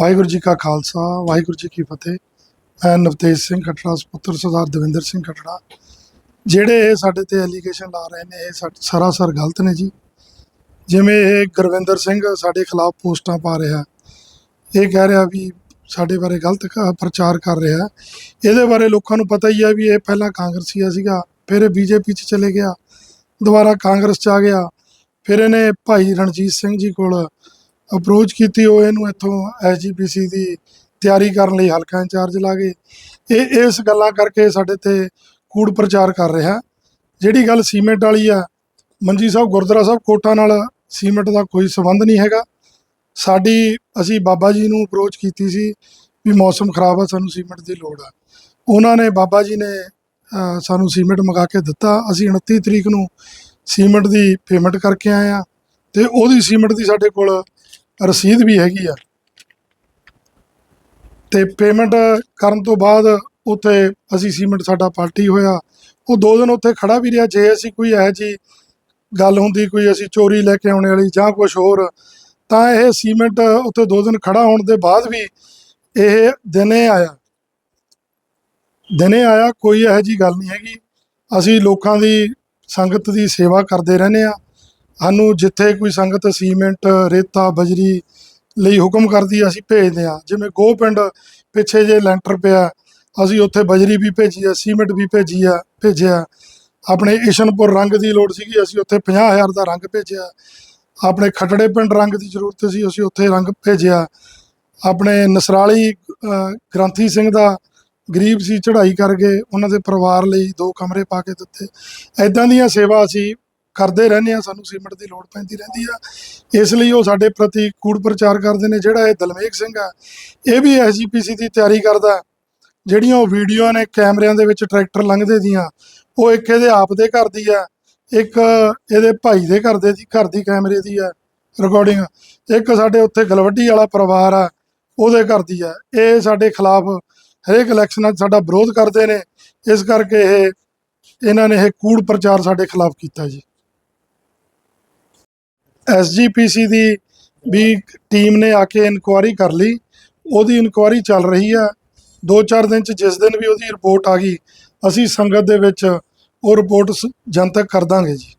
ਵਾਹਿਗੁਰੂ ਜੀ ਕਾ ਖਾਲਸਾ, ਵਾਹਿਗੁਰੂ ਜੀ ਕੀ ਫਤਿਹ। ਮੈਂ ਨਵਤੇਜ ਸਿੰਘ ਖੱਟੜਾ, ਸੁਪੁੱਤਰ ਸਰਦਾਰ ਦਵਿੰਦਰ ਸਿੰਘ ਖੱਟੜਾ। ਜਿਹੜੇ ਇਹ ਸਾਡੇ ਤੇ ਐਲੀਗੇਸ਼ਨ ਲਾ ਰਹੇ ਨੇ, ਇਹ ਸਾ- ਸਰਾਸਰ ਗਲਤ ਨੇ ਜੀ। ਜਿਵੇਂ ਇਹ ਗੁਰਵਿੰਦਰ ਸਿੰਘ ਸਾਡੇ ਖਿਲਾਫ ਪੋਸਟਾਂ ਪਾ ਰਿਹਾ। ਇਹ ਕਹਿ ਰਿਹਾ ਵੀ ਸਾਡੇ ਬਾਰੇ ਗਲਤ ਪ੍ਰਚਾਰ ਕਰ ਰਿਹਾ। ਇਹਦੇ ਬਾਰੇ ਲੋਕਾਂ ਨੂੰ ਪਤਾ ਹੀ ਹੈ ਵੀ ਇਹ ਪਹਿਲਾਂ ਕਾਂਗਰਸੀਆ ਸੀਗਾ, ਫਿਰ ਇਹ ਬੀਜੇਪੀ 'ਚ ਚਲੇ ਗਿਆ, ਦੁਬਾਰਾ ਕਾਂਗਰਸ 'ਚ ਆ ਗਿਆ। ਫਿਰ ਇਹਨੇ ਭਾਈ ਰਣਜੀਤ ਸਿੰਘ ਜੀ ਕੋਲ ਅਪਰੋਚ ਕੀਤੀ ਉਹ ਇਹਨੂੰ ਇੱਥੋਂ ਐਸਜੀਪੀਸੀ ਦੀ ਤਿਆਰੀ ਕਰਨ ਲਈ ਹਲਕਾ ਇੰਚਾਰਜ ਲਾ ਗਏ ਇਹ, ਇਸ ਗੱਲਾਂ ਕਰਕੇ ਸਾਡੇ ਤੇ ਕੂੜ ਪ੍ਰਚਾਰ ਕਰ ਰਿਹਾ। ਜਿਹੜੀ ਗੱਲ ਸੀਮੈਂਟ ਵਾਲੀ ਆ, ਮੰਜੀ ਸਾਹਿਬ, ਗੁਰਦੁਆਰਾ ਸਾਹਿਬ ਕੋਟਾਂ ਨਾਲ ਸੀਮੈਂਟ ਦਾ ਕੋਈ ਸੰਬੰਧ ਨਹੀਂ ਹੈਗਾ। ਸਾਡੀ, ਅਸੀਂ ਬਾਬਾ ਜੀ ਨੂੰ ਅਪਰੋਚ ਕੀਤੀ ਸੀ ਵੀ ਮੌਸਮ ਖਰਾਬ ਆ, ਸਾਨੂੰ ਸੀਮੈਂਟ ਦੀ ਲੋੜ ਆ। ਉਹਨਾਂ ਨੇ, ਬਾਬਾ ਜੀ ਨੇ ਸਾਨੂੰ ਸੀਮੈਂਟ ਮੰਗਾ ਕੇ ਦਿੱਤਾ। ਅਸੀਂ 29 ਤਰੀਕ ਨੂੰ ਸੀਮੈਂਟ ਦੀ ਪੇਮੈਂਟ ਕਰਕੇ ਆਏ ਆ ਤੇ ਉਹਦੀ ਸੀਮੈਂਟ ਦੀ ਸਾਡੇ ਕੋਲ ਰਸੀਦ ਵੀ ਹੈਗੀ ਆ। ਤੇ ਪੇਮੈਂਟ ਕਰਨ ਤੋਂ ਬਾਅਦ ਉੱਥੇ ਅਸੀਂ ਸੀਮੈਂਟ ਸਾਡਾ ਪਾਰਟੀ ਹੋਇਆ। ਉਹ ਦੋ ਦਿਨ ਉੱਥੇ ਖੜਾ ਵੀ ਰਿਹਾ। ਜੇ ਅਸੀਂ ਕੋਈ ਇਹੋ ਜੀ ਗੱਲ ਹੁੰਦੀ, ਕੋਈ ਅਸੀਂ ਚੋਰੀ ਲੈ ਕੇ ਆਉਣੇ ਵਾਲੀ ਜਾਂ ਕੁਝ ਹੋਰ, ਤਾਂ ਇਹ ਸੀਮੈਂਟ ਉੱਥੇ ਦੋ ਦਿਨ ਖੜਾ ਹੋਣ ਦੇ ਬਾਅਦ ਵੀ ਇਹ ਦਿਨੇ ਆਇਆ। ਦਿਨੇ ਆਇਆ, ਕੋਈ ਇਹੋ ਜੀ ਗੱਲ ਨਹੀਂ ਹੈਗੀ। ਅਸੀਂ ਲੋਕਾਂ ਦੀ ਸੰਗਤ ਦੀ ਸੇਵਾ ਕਰਦੇ ਰਹਿੰਦੇ ਆ ਸਾਨੂੰ ਜਿੱਥੇ ਕੋਈ ਸੰਗਤ ਸੀਮੈਂਟ, ਰੇਤਾ, ਬਜਰੀ ਲਈ ਹੁਕਮ ਕਰਦੀ ਅਸੀਂ ਭੇਜਦੇ ਆ। ਜਿਵੇਂ ਗੋ ਪਿੰਡ ਪਿੱਛੇ ਜੇ ਲੈਂਟਰ ਪਿਆ, ਅਸੀਂ ਉੱਥੇ ਬਜਰੀ ਵੀ ਭੇਜੀ ਆ, ਸੀਮੈਂਟ ਵੀ ਭੇਜੀ ਆ, ਭੇਜਿਆ। ਆਪਣੇ ਇਸ਼ਨਪੁਰ ਰੰਗ ਦੀ ਲੋੜ ਸੀਗੀ, ਅਸੀਂ ਉੱਥੇ 50000 ਦਾ ਰੰਗ ਭੇਜਿਆ। ਆਪਣੇ ਖਟੜੇ ਪਿੰਡ ਰੰਗ ਦੀ ਜ਼ਰੂਰਤ ਸੀ, ਅਸੀਂ ਉੱਥੇ ਰੰਗ ਭੇਜਿਆ। ਆਪਣੇ ਨਸਰਾਲੀ ਗ੍ਰੰਥੀ ਸਿੰਘ ਦਾ ਗਰੀਬ ਸੀ, ਚੜ੍ਹਾਈ ਕਰਕੇ ਉਹਨਾਂ ਦੇ ਪਰਿਵਾਰ ਲਈ ਦੋ ਕਮਰੇ ਪਾ ਕੇ ਦਿੱਤੇ। ਐਦਾਂ ਦੀਆਂ ਸੇਵਾ ਅਸੀਂ ਕਰਦੇ ਰਹਿੰਦੇ ਆ, ਸਾਨੂੰ ਸੀਮੈਂਟ ਦੀ ਲੋੜ ਪੈਂਦੀ ਰਹਿੰਦੀ ਆ। ਇਸ ਲਈ ਉਹ ਸਾਡੇ ਪ੍ਰਤੀ ਕੂੜ ਪ੍ਰਚਾਰ ਕਰਦੇ ਨੇ। ਜਿਹੜਾ ਇਹ ਦਲਮੇਕ ਸਿੰਘ ਆ, ਇਹ ਵੀ ਐਸਜੀਪੀਸੀ ਦੀ ਤਿਆਰੀ ਕਰਦਾ। ਜਿਹੜੀਆਂ ਉਹ ਵੀਡੀਓ ਨੇ ਕੈਮਰਿਆਂ ਦੇ ਵਿੱਚ ਟਰੈਕਟਰ ਲੰਘਦੇ ਦੀਆਂ, ਉਹ ਇੱਕ ਇਹਦੇ ਆਪ ਦੇ ਘਰ ਦੀ ਆ, ਇੱਕ ਇਹਦੇ ਭਾਈ ਦੇ ਘਰ ਦੇ ਦੀ, ਘਰ ਦੀ ਕੈਮਰੇ ਦੀ ਆ ਰਿਕਾਰਡਿੰਗ ਇੱਕ ਸਾਡੇ ਉੱਥੇ ਗਲਵੱਡੀ ਵਾਲਾ ਪਰਿਵਾਰ ਆ, ਉਹਦੇ ਘਰ ਦੀ ਆ। ਇਹ ਸਾਡੇ ਖਿਲਾਫ ਹਰੇਕ ਇਲੈਕਸ਼ਨਾਂ 'ਚ ਸਾਡਾ ਵਿਰੋਧ ਕਰਦੇ ਨੇ। ਇਸ ਕਰਕੇ ਇਹ, ਇਹਨਾਂ ਨੇ ਇਹ ਕੂੜ ਪ੍ਰਚਾਰ ਸਾਡੇ ਖਿਲਾਫ ਕੀਤਾ ਜੀ। ਐਸਜੀਪੀਸੀ ਦੀ ਵੀ ਟੀਮ ਨੇ ਆ ਕੇ ਇਨਕੁਆਰੀ ਕਰ ਲਈ। ਉਹਦੀ ਇਨਕੁਆਰੀ ਚੱਲ ਰਹੀ ਆ 2-4 ਦਿਨ ਚ ਜਿਸ ਦਿਨ ਵੀ ਉਹਦੀ ਰਿਪੋਰਟ ਆ ਗਈ, ਅਸੀਂ ਸੰਗਤ ਦੇ ਵਿੱਚ ਉਹ ਰਿਪੋਰਟ ਸ- ਜਨਤਕ ਕਰ ਦਾਂਗੇ ਜੀ।